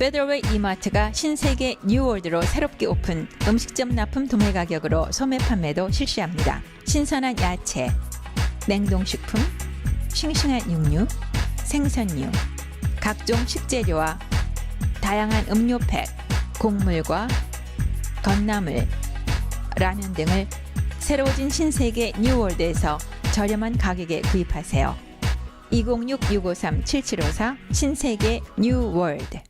페더웨이 이마트가 신세계 뉴월드로 새롭게 오픈 음식점 납품 도매 가격으로 소매 판매도 실시합니다. 신선한 야채, 냉동식품, 싱싱한 육류, 생선류, 각종 식재료와 다양한 음료팩, 곡물과 건나물, 라면 등을 새로워진 신세계 뉴월드에서 저렴한 가격에 구입하세요. 206-653-7754 신세계 뉴월드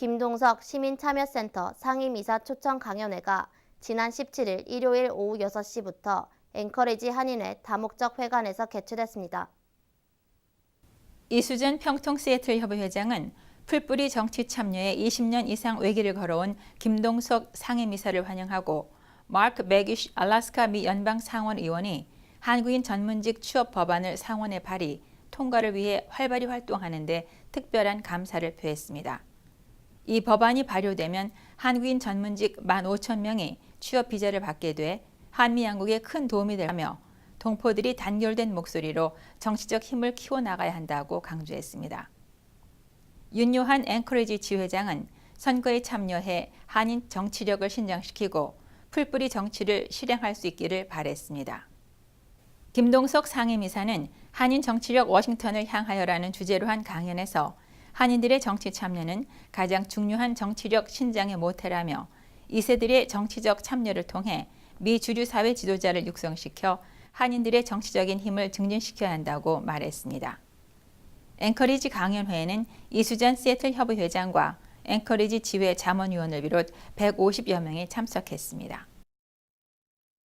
김동석 시민참여센터 상임이사 초청 강연회가 지난 17일 일요일 오후 6시부터 앵커리지 한인회 다목적 회관에서 개최됐습니다. 이수전 평통 시애틀 협의 회장은 풀뿌리 정치 참여에 20년 이상 외길을 걸어온 김동석 상임이사를 환영하고 마크 맥이쉬 알라스카 미 연방 상원 의원이 한국인 전문직 취업 법안을 상원에 발의, 통과를 위해 활발히 활동하는데 특별한 감사를 표했습니다. 이 법안이 발효되면 한국인 전문직 15,000명이 취업 비자를 받게 돼 한미 양국에 큰 도움이 되며 동포들이 단결된 목소리로 정치적 힘을 키워나가야 한다고 강조했습니다. 윤요한 앵커리지 지회장은 선거에 참여해 한인 정치력을 신장시키고 풀뿌리 정치를 실행할 수 있기를 바랬습니다. 김동석 상임이사는 한인 정치력 워싱턴을 향하여라는 주제로 한 강연에서 한인들의 정치 참여는 가장 중요한 정치력 신장의 모태라며 2세들의 정치적 참여를 통해 미 주류 사회 지도자를 육성시켜 한인들의 정치적인 힘을 증진시켜야 한다고 말했습니다. 앵커리지 강연회에는 이수전 시애틀 협의 회장과 앵커리지 지회 자문위원을 비롯 150여 명이 참석했습니다.